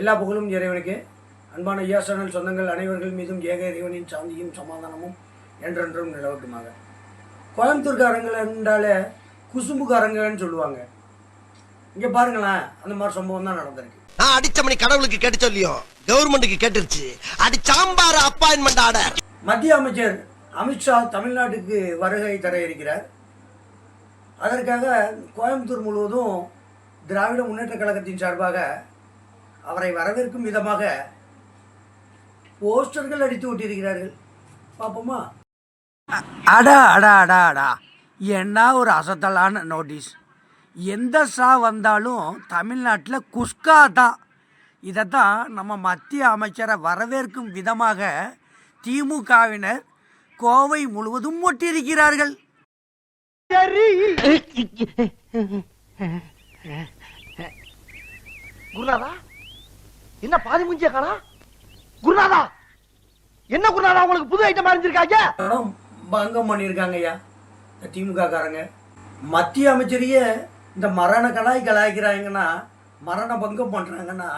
எல்லா புகழும் இறைவனுக்கு. அன்பான ஐயா சேனல் சொந்தங்கள் அனைவர்கள் மீதும் ஏக இறைவனின் சாந்தியும் சமாதானமும் என்றென்றும் நிலவட்டுமாக. கோயம்புத்தூர்காரங்கள் என்றாலே குசும்புக்காரங்கன்னு சொல்லுவாங்க. இங்கே பாருங்களேன் அந்த மாதிரி சம்பவம் தான் நடந்திருக்கு. நான் அடிச்ச மணி கடவுளுக்கு கேட்டு சொல்லியோ கவர்மெண்ட்டுக்கு கேட்டுருச்சு. அடி சாம்பார் அப்பாயின்மெண்ட் ஆர்டர் மத்திய அமைச்சர் அமித்ஷா தமிழ்நாட்டுக்கு வருகை தர இருக்கிறார். அதற்காக கோயம்புத்தூர் முழுவதும் திராவிட முன்னேற்ற கழகத்தின் சார்பாக அவரை வரவேற்கும் விதமாக போஸ்டர்கள் அடித்து விட்டிருக்கிறார்கள் பார்ப்போமா? அடா அடா அடா அடா. என்ன ஒரு அசத்தலான நோட்டீஸ் எந்த சா வந்தாலும் தமிழ்நாட்டில் குஸ்கா தான். இதை தான் நம்ம மத்திய அமைச்சரை வரவேற்கும் விதமாக திமுகவினர் கோவை முழுவதும் ஒட்டியிருக்கிறார்கள். குருநாதா? என்ன பாதி முஞ்சிய காணா? குருநாதா! என்ன குருநாதா உங்களுக்கு புது ஐட்டம் அறிஞ்சிருக்காங்க? பங்கம் பண்ணியிருக்காங்க ஐயா. திமுக காரங்க மத்திய அமைச்சரையே இந்த மரண கலாய் கலாய்க்கிறாங்கன்னா மரண பங்கம் பண்ணுறாங்கன்னா